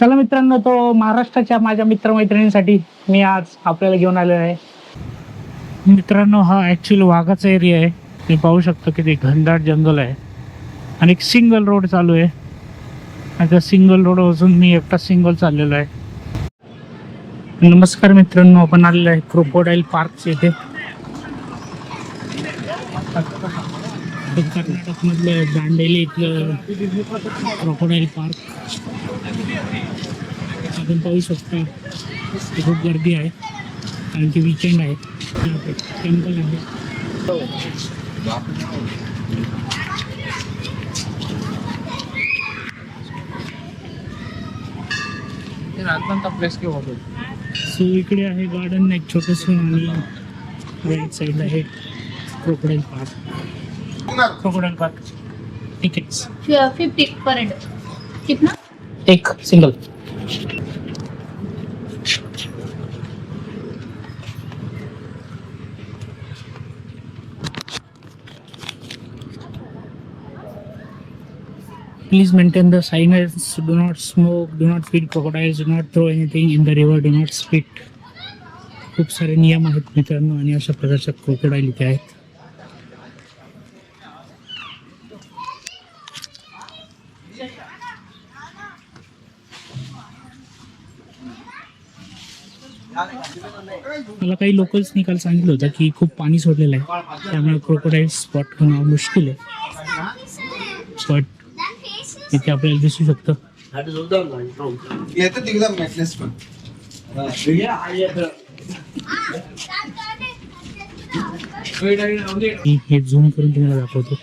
चला मित्रांनो तो महाराष्ट्राच्या माझ्या मित्रमैत्रिणींसाठी मी आज आपल्याला घेऊन आलेलो आहे. मित्रांनो हा ॲक्च्युअली वाघाचा एरिया आहे. तुम्ही पाहू शकता की ते घनदाट जंगल आहे. आणि एक सिंगल रोड चालू आहे. आणि त्या सिंगल रोड अजून मी एकटा सिंगल चाललेलो आहे. नमस्कार मित्रांनो आपण आलेलो आहे क्रोकोडाईल पार्कच्या इथे. दक्षिण कर्नाटकमधलं दांडेली इथलं क्रोकोडाईल पार्क आपण पाहू शकता खूप गर्दी आहे. कारण की विकेंड आहे. टेम्पल आहे. सो इकडे आहे गार्डन एक छोटंसं आणि राईट साईडला आहे crocodile park crocodile park tickets fifty per head कितना एक single Please maintain the signage. Do not smoke. Do not feed crocodiles. Do not throw anything in the river. Do not spit. खूप सारे नियम आहेत मित्रांनो आणि अशा प्रकारच्या क्रोकोडाईल इथे आहेत मला काही लोकल्सनी काल सांगितलं होतं की खूप पाणी सोडलेलं आहे. त्यामुळे क्रोकोडाईल स्पॉट होणं मुश्किल आहे. बट इथे आपल्याला दिसू शकतं. हे झूम करून तुम्हाला दाखवतो.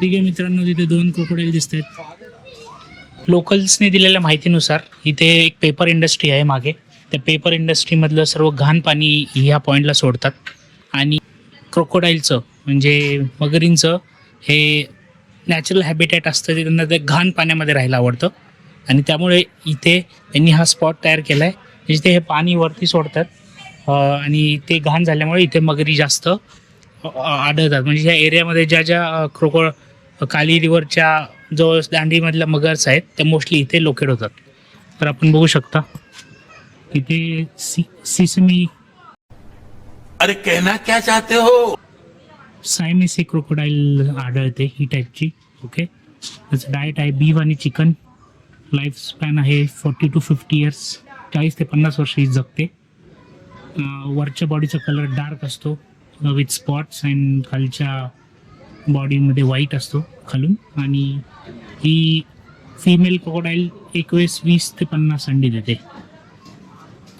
ठीक आहे मित्रांनो तिथे दोन क्रोकोडाईल दिसत आहेत लोकल्सने दिलेल्या माहितीनुसार इथे एक पेपर इंडस्ट्री आहे मागे. त्या पेपर इंडस्ट्रीमधलं सर्व घाण पाणी ह्या पॉईंटला सोडतात. आणि क्रोकोडाईलचं म्हणजे मगरींचं हे नॅचरल हॅबिटॅट असतं ते त्यांना ते घाण पाण्यामध्ये राहायला आवडतं. आणि त्यामुळे इथे त्यांनी हा स्पॉट तयार केला आहे म्हणजे जिथे हे पाणी वरती सोडतात. आणि ते घाण झाल्यामुळे इथे मगरी जास्त आढळतात. म्हणजे ह्या एरियामध्ये ज्या ज्या क्रोको काली रिवरच्या जवळ दांडीमधल्या मगर्स आहेत त्या मोस्टली इथे लोकेट होतात. तर आपण बघू शकता इथे सी सिसमी. अरे कहना क्या चाहते हो? सायमेसी क्रोकोडाईल आढळते ही टाईपची ओके त्याचं डाएट आहे बीफ आणि चिकन लाईफ स्पॅन आहे फोर्टी टू फिफ्टी इयर्स चाळीस ते पन्नास वर्ष ही जगते. वरच्या बॉडीचा कलर डार्क असतो विथ स्पॉट्स अँड खालच्या बॉडीमध्ये व्हाईट असतो. खालून. आणि ही फिमेल क्रोकोडाईल एकवीस वीस ते पन्नास अंडी देते.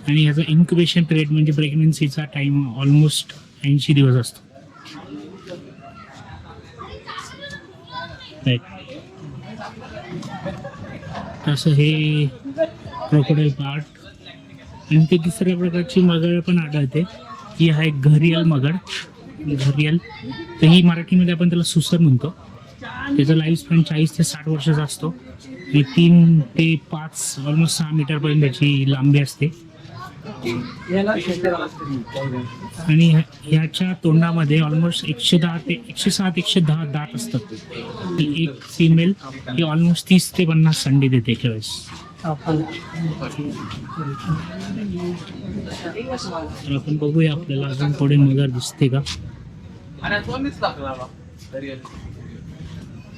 आणि ह्याचा इन्क्युबेशन पिरियड म्हणजे प्रेग्नन्सीचा टाईम ऑलमोस्ट ऐंशी दिवस असतो. तसं हे क्रोकोडाईल पार्ट आणि ते तिसऱ्या प्रकारची मगळ पण आढळते. ही आहे घरियल मगड घरियल. तर ही मराठीमध्ये आपण त्याला सुसर म्हणतो. त्याचं लाईफ स्पॅन चाळीस ते साठ वर्षाचा असतो. आणि तीन ते पाच ऑलमोस्ट सहा मीटरपर्यंत त्याची लांबी असते. आणि ह्या- ह्याच्या तोंडामध्ये ऑलमोस्ट एकशे दहा ते एकशे सात एकशे दहा दात असतात. ती एक फिमेल ही ऑलमोस्ट तीस ते पन्नास संडी देते एका वेळेस तर आपण बघूया आपल्याला अजून थोडे मगर दिसते का?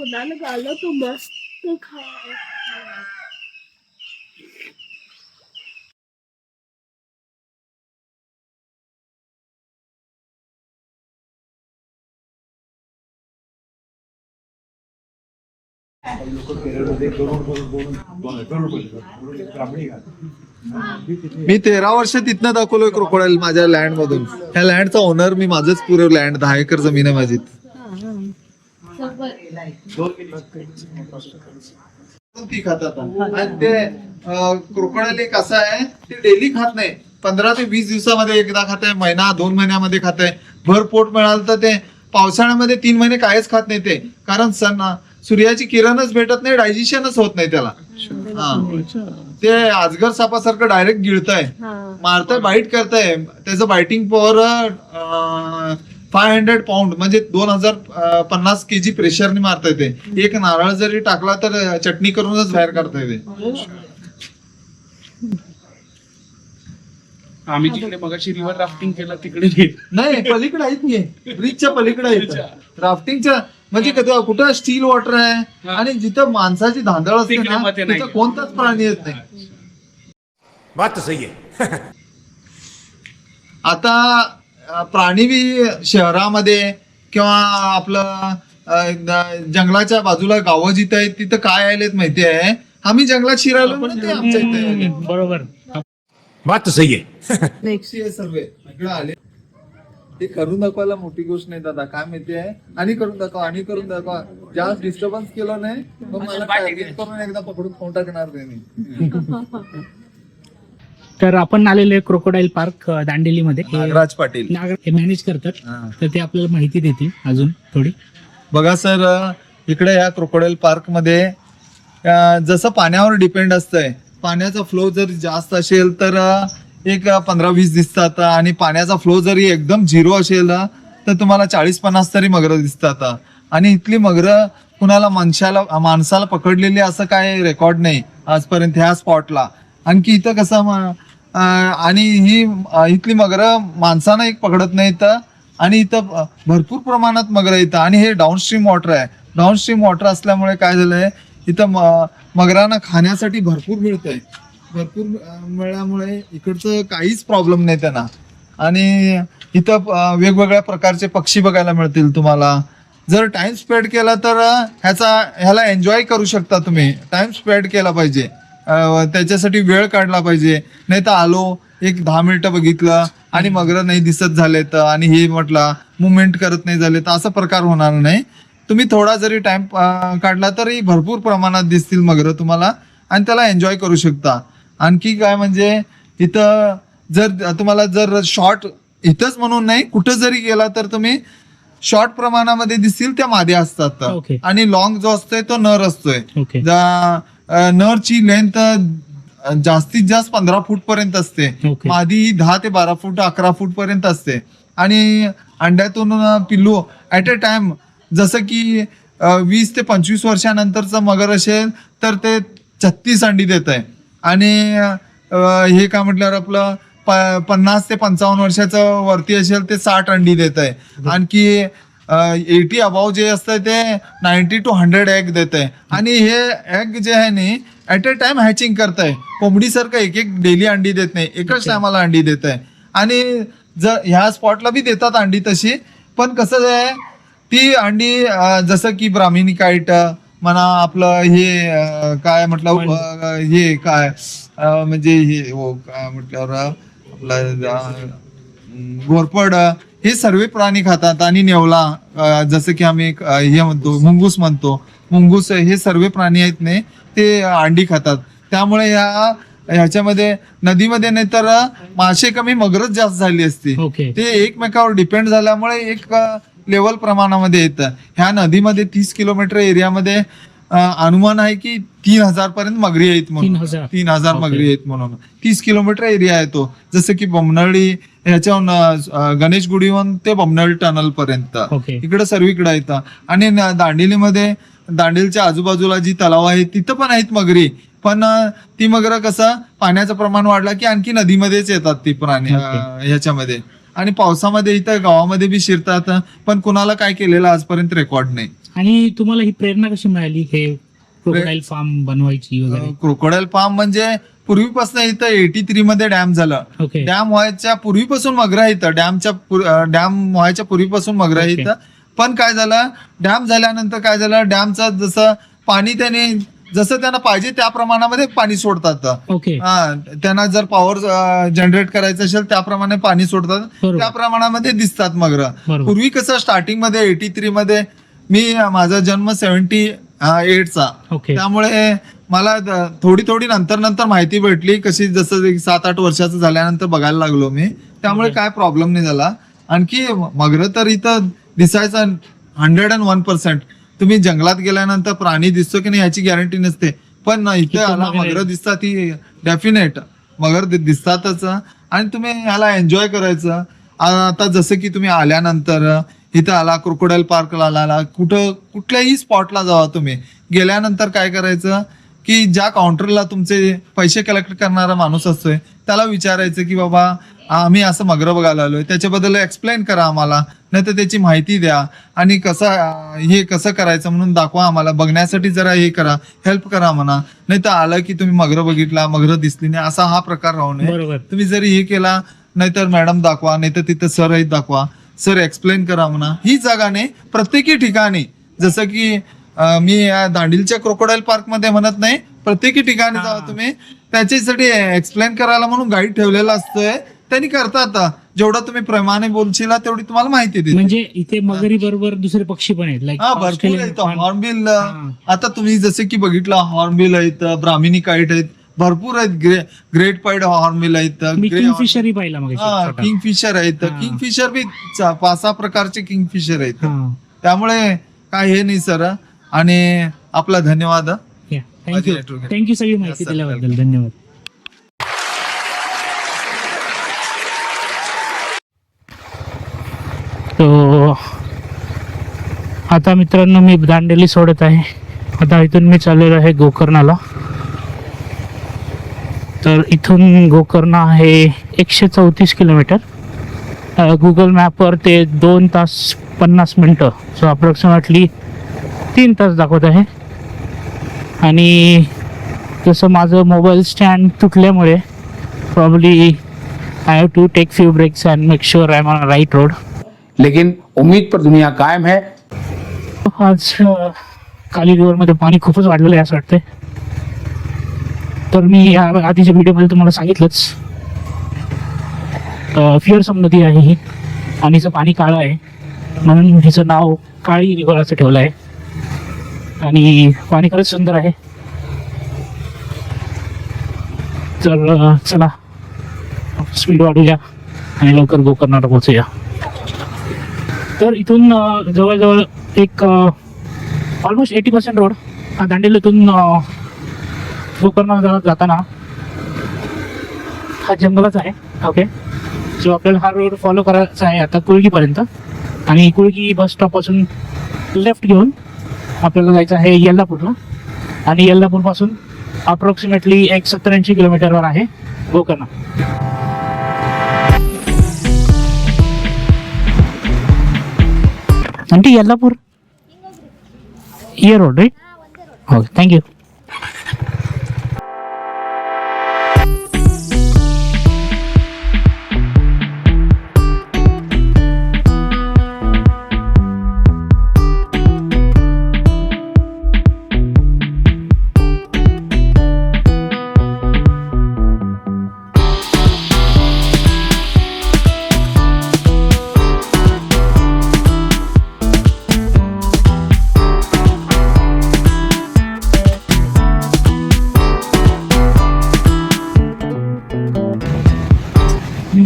कुणाला घालो तू मस्त खा. मी तेरा वर्ष तिथनं दाखवलोय क्रोकोडाईल माझ्या लँड मधून. ह्या लँडचा ओनर मी माझंच पुरे लँड दहा एकर जमीन आहे माझी. ती खातात आणि ते क्रोकोडाईल एक असं आहे ते डेली खात नाही. पंधरा ते वीस दिवसामध्ये एकदा खात आहे महिना दोन महिन्यामध्ये खात आहे. भर पोट मिळालं तर ते पावसाळ्यामध्ये तीन महिने काहीच खात नाही ते. कारण सण सूर्याची किरणच भेटत नाही डायजेशनच होत नाही त्याला. हा. ते अजगर सापासारखं डायरेक्ट गिळतंय. मारताय बाईट करताय. त्याचं biting power five hundred pound म्हणजे दोन हजार पन्नास के जी प्रेशरने मारता येते. एक नारळ जरी टाकला तर चटणी करूनच बाहेर काढता येते. आम्ही जिकडे मगाशी रिव्हर राफ्टिंग केलं तिकडे. नाही. पलीकडे आहेत की? ब्रिजच्या पलीकडे आहेत. राफ्टिंगच्या म्हणजे कधी कुठं स्टील वॉटर आहे आणि जिथं माणसाची धांदळ असते ना. तिथं कोणताच प्राणी येत नाही. बात सही है आता प्राणी बी शहरामध्ये किंवा आपलं जंगलाच्या बाजूला गावं जिथं आहेत तिथं काय आलेत माहिती आहे? आम्ही जंगलात शिरायलो आमच्या इथे. बरोबर. बात तो सही है नेक्स्ट इयर सर्वे इकडे आले. ते करून दाखवायला मोठी गोष्ट नाही दादा काय माहिती आहे? आणि करून दाखवा आणि करून दाखवा. जास्त डिस्टर्बन्स केलं नाही मग मला करून एकदा पकडून खाऊन टाकणार त्यांनी तर आपण आलेलो क्रोकोडाईल पार्क दांडेलीमध्ये. नागराज पाटील. नागर हे मॅनेज करतात. तर ते आपल्याला माहिती देतील अजून थोडी. बघा सर इकडे या क्रोकोडाईल पार्कमध्ये जसं पाण्यावर डिपेंड असतंय पाण्याचा फ्लो जर जास्त असेल तर एक पंधरा वीस दिसतात आणि पाण्याचा फ्लो जरी एकदम झिरो असेल तर तुम्हाला चाळीस पन्नास तरी मगरं दिसतात. आणि इथली मगरं कुणाला माणसाला माणसाला पकडलेली असं काय रेकॉर्ड नाही आजपर्यंत ह्या स्पॉटला आणखी इथं कसं आणि ही इथली मगरं माणसानं एक पकडत नाही तर आणि इथं भरपूर प्रमाणात मगर येतं आणि हे डाऊनस्ट्रीम वॉटर आहे. डाऊनस्ट्रीम वॉटर असल्यामुळे काय झालंय इथं मगरांना खाण्यासाठी भरपूर मिळतंय. भरपूर मिळाल्यामुळे इकडचं काहीच प्रॉब्लेम नाही त्यांना. आणि इथं वेगवेगळ्या प्रकारचे पक्षी बघायला मिळतील तुम्हाला. जर टाइम स्पेंड केला तर ह्याचा ह्याला एन्जॉय करू शकता तुम्ही. टाइम स्पेंड केला पाहिजे. त्याच्यासाठी वेळ काढला पाहिजे. नाही तर आलो एक दहा मिनिटं बघितलं आणि मगर नाही दिसत झाले तर आणि हे म्हटलं मुवमेंट करत नाही झाले तर असा प्रकार होणार नाही. तुम्ही थोडा जरी टाइम काढला तरी भरपूर प्रमाणात दिसतील मगर तुम्हाला आणि त्याला एन्जॉय करू शकता. आणखी काय म्हणजे इथं जर तुम्हाला जर शॉर्ट इथंच म्हणून नाही कुठं जरी गेला तर तुम्ही शॉर्ट प्रमाणामध्ये दिसतील त्या माद्या असतात. आणि लॉंग जो असतोय तो नर असतोय नरची लेंथ जास्तीत जास्त पंधरा फूट पर्यंत असते. Okay. मादी ही दहा ते बारा फूट अकरा फूट पर्यंत असते. आणि अंड्यातून पिल्लू ऍट अ टाइम जसं की अ, वीस ते पंचवीस वर्षानंतरचं मगर असेल तर ते छत्तीस अंडी देत आहे आणि अ, हे काय म्हटल्यावर आपलं प- पन्नास ते पंचावन्न वर्षाचं वरती असेल ते साठ अंडी देत आहे आणखी एटी अबाव जे असतं ते नाईन्टी टू हंड्रेड एग देत आहे आणि हे एग जे आहे नी ऍट अ टाइम हॅचिंग करत आहे कोंबडीसारखं एक एक डेली अंडी देत नाही. एकच टायमाला अंडी देत आहे आणि जर ह्या स्पॉटला बी देतात अंडी तशी पण कसं आहे ती अंडी जसं की ब्राह्मिणी काईट म्हणा आपलं हे काय म्हटलं हे काय म्हणजे हे हो काय म्हटल्यावर आपलं घोरपड हे सर्व प्राणी खातात आणि नेवला जसं की आम्ही हे म्हणतो मुंगूस म्हणतो. मुंगूस हे सर्व प्राणी आहेत ने ते अंडी खातात. त्यामुळे या ह्याच्यामध्ये नदीमध्ये नाही तर मासे कमी मगरच जास्त झाली असती. ओके. ते एकमेकावर डिपेंड झाल्यामुळे एक लेवल प्रमाणामध्ये येतं. ह्या नदीमध्ये तीस किलोमीटर एरियामध्ये अनुमान आहे की तीन हजार पर्यंत मगरी आहेत म्हणून. तीन हजार. मगरी आहेत म्हणून. तीस किलोमीटर एरिया आहे तो. जसं की बमनळी ह्याच्याहून अ, गणेश गुडीहून ते बमनळी टनल पर्यंत. इकडे सर्वीकडे येतं आणि दांडेलीमध्ये दांडेलच्या आजूबाजूला जी तलाव आहे तिथं पण आहेत मगरी. पण ती मगर कसं पाण्याचं प्रमाण वाढलं की आणखी नदीमध्येच येतात ती प्राणी ह्याच्यामध्ये. आणि पावसामध्ये इथं गावामध्ये बी शिरतात. पण कुणाला काय केलेलं आजपर्यंत रेकॉर्ड नाही. आणि तुम्हाला ही प्रेरणा कशी मिळाली हे क्रोकोडाईल फार्म बनवायची वगैरे? क्रोकोडाईल फार्म म्हणजे पूर्वीपासून इथं एटी थ्री मध्ये डॅम झालं. डॅम व्हायच्या पूर्वीपासून मगरा इथं डॅमच्या डॅम व्हायच्या पूर्वीपासून मगरा. इथं. पण काय झालं डॅम झाल्यानंतर काय झालं डॅमचं जसं पाणी त्याने जसं त्यांना पाहिजे त्या प्रमाणामध्ये पाणी सोडतात. हा त्यांना जर पॉवर जनरेट करायचं असेल त्याप्रमाणे पाणी सोडतात. त्या प्रमाणामध्ये दिसतात मगर. पूर्वी कसं स्टार्टिंगमध्ये एटी थ्री मध्ये मी माझा जन्म सेव्हन्टी एटचा. ओके. त्यामुळे मला थोडी थोडी नंतर नंतर माहिती भेटली. कशी जसं सात आठ वर्षाचं झाल्यानंतर बघायला लागलो मी. त्यामुळे. काय प्रॉब्लेम नाही झाला. आणखी मगर तर इथं दिसायचं हंड्रेड अँड वन पर्सेंट. तुम्ही जंगलात गेल्यानंतर प्राणी दिसतो की नाही याची गॅरंटी नसते. पण इथे आला मगर दिसतात ती डेफिनेट मगर दिसतातच. आणि तुम्ही ह्याला एन्जॉय करायचं. आता जसं की तुम्ही आल्यानंतर इथं आला क्रोकोडाईल पार्कला आला कुठं कुठल्याही स्पॉटला जावा तुम्ही. गेल्यानंतर काय करायचं की ज्या काउंटरला तुमचे पैसे कलेक्ट करणारा माणूस असतोय त्याला विचारायचं की बाबा आम्ही असं मगर बघायला आलोय त्याच्याबद्दल एक्सप्लेन करा आम्हाला नाही तर त्याची माहिती द्या. आणि कसं हे कसं करायचं म्हणून दाखवा आम्हाला. बघण्यासाठी जरा हे करा हेल्प करा म्हणा. नाही तर आलं की तुम्ही मगर बघितला मगर दिसली नाही असा हा प्रकार राहू नये. बरोबर. तुम्ही जरी हे केला नाहीतर मॅडम दाखवा नाहीतर तिथं सर आहेत दाखवा. सर एक्सप्लेन करा म्हणा. ही जागा नाही प्रत्येकी ठिकाणी जसं की मी या दांडिलच्या क्रोकोडाईल पार्कमध्ये म्हणत नाही प्रत्येकी ठिकाणी. जावा तुम्ही. त्याच्यासाठी एक्सप्लेन करायला म्हणून गाईड ठेवलेला असतोय. त्यांनी करतात जेवढं तुम्ही प्रेमाने बोलशीला तेवढी तुम्हाला माहिती देते म्हणजे इथे मगरी बरोबर दुसरे पक्षी पण आहेत हा भरपूर आहेत. हॉर्नबिल आता तुम्ही जसे की बघितलं हॉर्नबिल आहेत ब्राह्मिनी काईट आहेत. भरपूर आहेत. ग्रे ग्रेट पाईड हॉर्नबिल आहेत. किंगफिशरही पाहिला मग किंगफिशर आहेत. किंगफिशर बी पाच सहा प्रकारचे किंगफिशर आहेत. त्यामुळे काय हे नाही सर. आणि आपला धन्यवाद थँक्यू सगळी माहिती. दिल्याबद्दल. धन्यवाद. तो आता मित्रांनो मी दांडेली सोडत आहे. आता इथून मी चाललेलो आहे गोकर्णाला. तर इथून गोकर्ण आहे एकशे चौतीस किलोमीटर. गुगल मॅपवर ते दोन तास पन्नास मिनटं सो अप्रॉक्सिमेटली तीन तास दाखवत आहे. आणि जसं माझं मोबाईल स्टँड तुटल्यामुळे probably I have to take few breaks and make sure I am on right road लेकिन उम्मीद पर दुनिया कायम है। आज काली रिव्हरमध्ये पाणी खूपच वाढलेलं आहे असं वाटतंय. तर मी या आधीच्या व्हिडिओमध्ये तुम्हाला सांगितलंच. फिअरसम नदी आहे ही. आणि हिचं पाणी काळं आहे. म्हणून हिचं नाव काळी रिव्हर असं ठेवलं आहे आणि पाणी खरंच सुंदर आहे. तर चला. स्पीड वाढूया आणि लवकर गोकर्णाला पोहोचूया. तर इथून जवळजवळ एक ऑलमोस्ट एटी पर्सेंट रोड हा दांडेलीतून गोकर्ण जाताना हा जंगलच आहे ओके सो आपल्याला हा रोड फॉलो करायचा आहे आता कुळगीपर्यंत. आणि कुळगी बस स्टॉपपासून लेफ्ट घेऊन आपल्याला जायचं आहे यल्लापूरला. आणि यल्लापूरपासून अप्रॉक्सिमेटली एक सत्तर ऐंशी किलोमीटरवर आहे गोकर्ण. आंटी यल्लापूर? ये रोड राईट ओके थँक्यू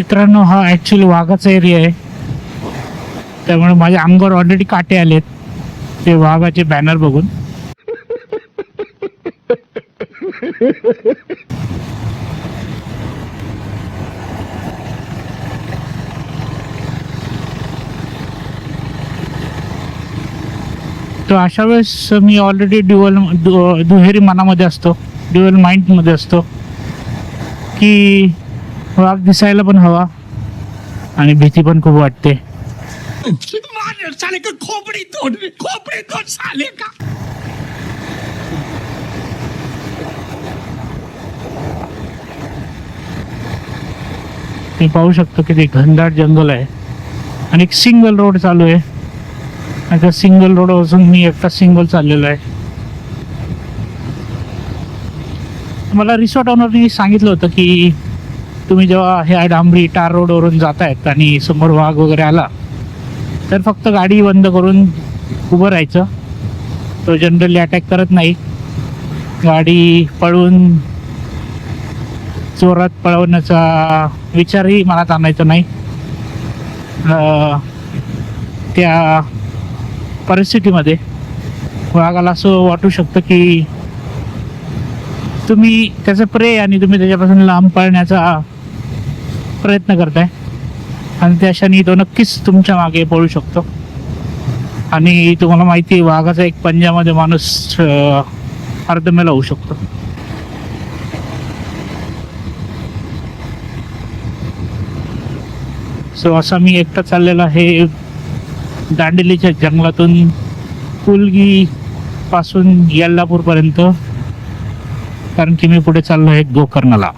मित्रांनो हा ॲक्च्युली वाघाचा एरिया आहे. त्यामुळे माझ्या अंगावर ऑलरेडी काटे आलेत. ते वाघाचे बॅनर बघून. तर अशा वेळेस मी ऑलरेडी ड्युअल दुहेरी मनामध्ये असतो ड्युअल माइंडमध्ये असतो की रात दिसायला पण हवा आणि भीती पण खूप वाटते. का खोपड़ी तोड़ खोपड़ी तोड़ साले का मी पाहू शकतो की ते घनदाट जंगल आहे. आणि एक सिंगल रोड चालू आहे. आणि त्या सिंगल रोड असून मी एकटा सिंगल चाललेलो आहे. मला रिसॉर्ट ओनरने सांगितलं होतं की तुम्ही जेव्हा ह्या डांबरी टार रोडवरून जातायत आणि समोर वाघ वगैरे आला तर फक्त गाडी बंद करून उभं राहायचं. तो जनरली अटॅक करत नाही. गाडी पळवून चोरात पळवण्याचा विचारही मनात आणायचा नाही. त्या परिस्थितीमध्ये वाघाला असं वाटू शकतं की तुम्ही त्याचं प्रे आणि तुम्ही त्याच्यापासून लांब पळण्याचा प्रयत्न करताय. आणि त्या क्षणी तो नक्कीच तुमच्या मागे पळू शकतो. आणि तुम्हाला माहिती आहे वाघाचा एक पंजामध्ये माणूस अर्धमेला होऊ शकतो. सो असा मी एकटा चाललेला आहे. दांडेलीच्या जंगलातून पुलगी पासून यल्लापूरपर्यंत. पर्यंत कारण की मी पुढे चाललो आहे गोकर्णाला.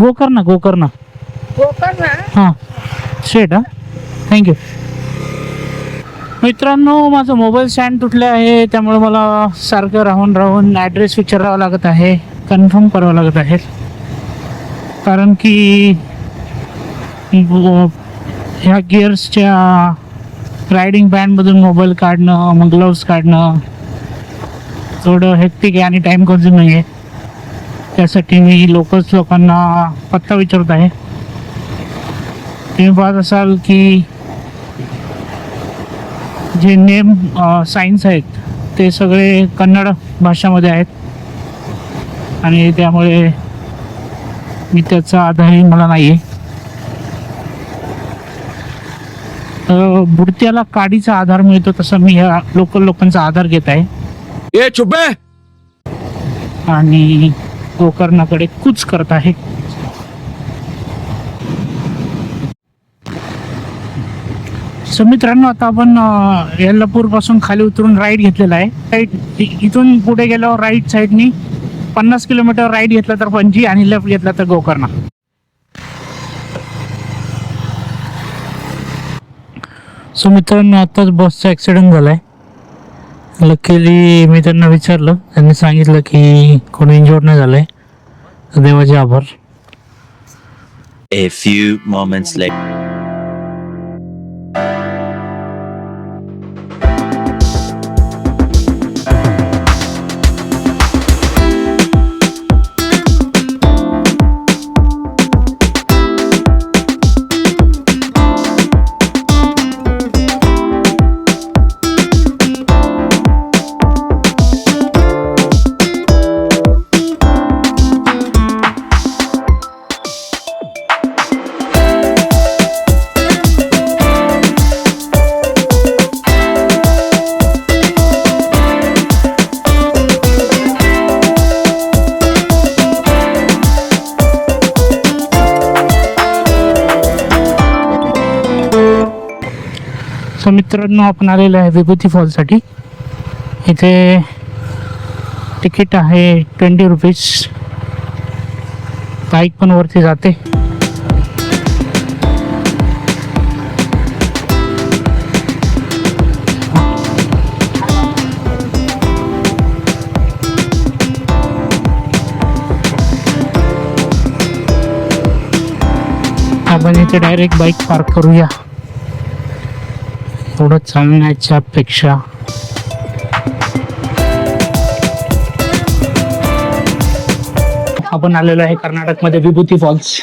गोकर्ण गोकर्ण. हां. स्ट्रेट हां. थँक्यू मित्रांनो माझं मोबाईल स्टँड तुटले आहे. त्यामुळे मला सारखं राहून राहून ॲड्रेस विचारावा लागत आहे. कन्फर्म करावं लागत आहे. कारण की ह्या गिअर्सच्या रायडिंग बँडमधून मोबाईल काढणं मग ग्लोव्स काढणं थोडं हेक्टिक आहे आणि टाईम कन्झ्युमिंग आहे. त्यासाठी मी लोकल्स लोकांना पत्ता विचारत आहे. तुम्ही पाहत असाल की जे नेम सायन्स आहेत ते सगळे कन्नड भाषामध्ये आहेत. आणि त्यामुळे मी त्याचा आधारही मला नाही आहे बुडत्याला काडीचा आधार मिळतो तसं मी ह्या लोकल लोकांचा आधार घेत आहे. चुप है आणि गोकर्णाकडे कूच करत आहे. सो मित्रांनो आता आपण यल्लापूरपासून खाली उतरून राईड घेतलेला आहे. राईट इथून पुढे गेल्यावर राईट साईडनी पन्नास किलोमीटर राईड घेतला तर पणजी आणि लेफ्ट घेतला तर गोकर्णा. सो मित्रांनो आत्ताच बसचा ॲक्सिडेंट झालाय. लकीली मी त्यांना विचारलं. त्यांनी सांगितलं की कोणी इंजोर्ड नाही झालंय. देवाचे आभार. A few moments later. मित्रांनो आपण आलेलो आहे विभूती फॉलसाठी. इथे तिकीट आहे ट्वेंटी रुपीज बाईक पण वरती जाते. आपण इथे डायरेक्ट बाईक पार्क करूया. थोडं चालण्याच्या पेक्षा. आपण आलेलो आहे कर्नाटकमध्ये विभूती फॉल्स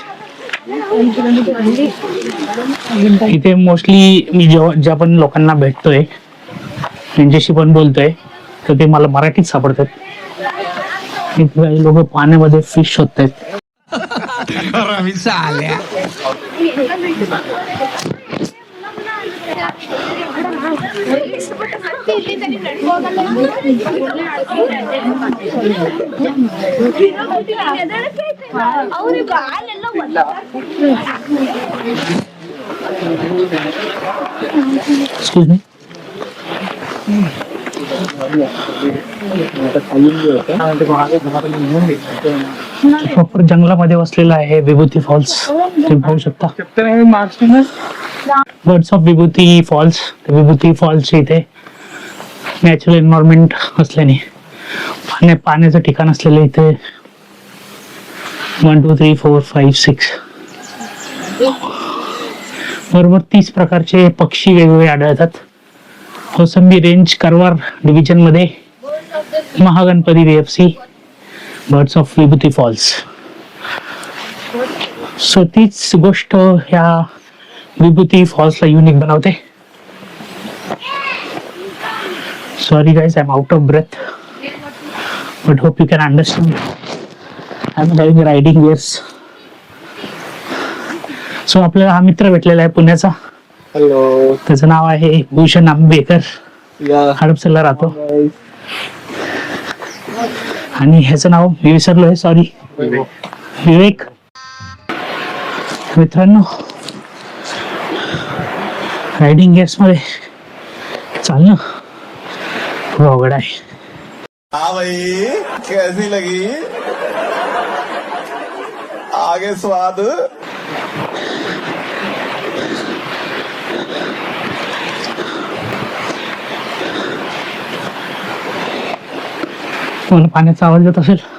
इथे मोस्टली मी जेव्हा ज्या पण लोकांना भेटतोय त्यांच्याशी पण बोलतोय तर ते मला मराठीत सापडतात. इथे काही लोक पाण्यामध्ये फिश शोधतायत. ಅವ್ರಿಗೆ ಹಾಲೆಲ್ಲ ಒಳ್ಳೆ एक्सक्यूज मी प्रॉपर जंगलामध्ये वसलेला आहे विभूती फॉल्स तुम्ही पाहू शकता birds of Vibhuti falls Vibhuti falls इथे नॅचरल एन्व्हायरमेंट असल्याने. पाण्या पाण्याचं ठिकाण असलेलं इथे one two three four five six बरोबर तीस प्रकारचे पक्षी वेगवेगळे आढळतात. Kosambi range Karwar डिव्हिजनमध्ये. Mahaganapati BFC birds of Vibhuti falls so तीच गोष्ट ह्या विभूती फॉल्सला युनिक बनवते. I am out of breath but hope you can understand I am having riding years so आपल्याला हा मित्र भेटलेला आहे पुण्याचा. हॅलो त्याचं नाव आहे भूषण आंबेकर. हडपसरला राहतो. आणि ह्याचं नाव मी विसरलोय सॉरी विवेक मित्रांनो रायडिंग गेअर्समध्ये. चालणं अवघड आहे. हाँ भाई कैसी लगी? आगे स्वाद. तुम्हाला पाण्याचा आवाज येत असेल?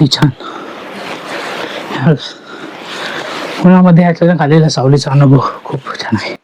वा छान. उन्हामध्ये ह्याच्या आलेला सावलीचा अनुभव खूप छान आहे.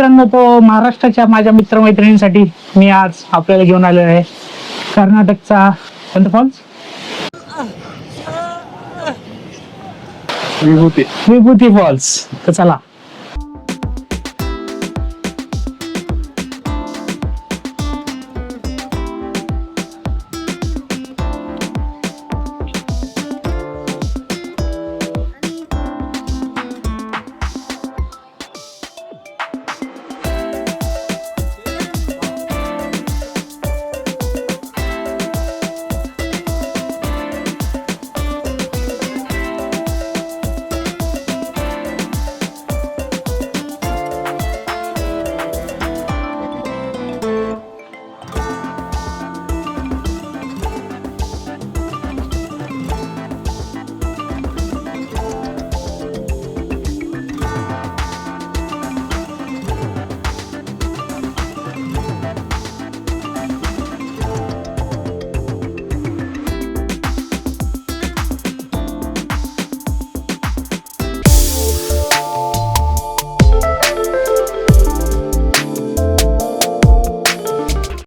मित्रांनो तो महाराष्ट्राच्या माझ्या मित्रमैत्रिणींसाठी मी आज आपल्याला घेऊन आलेलो आहे. कर्नाटकचा कोणता फॉल्स विभूती. विभूती फॉल्स तर चला.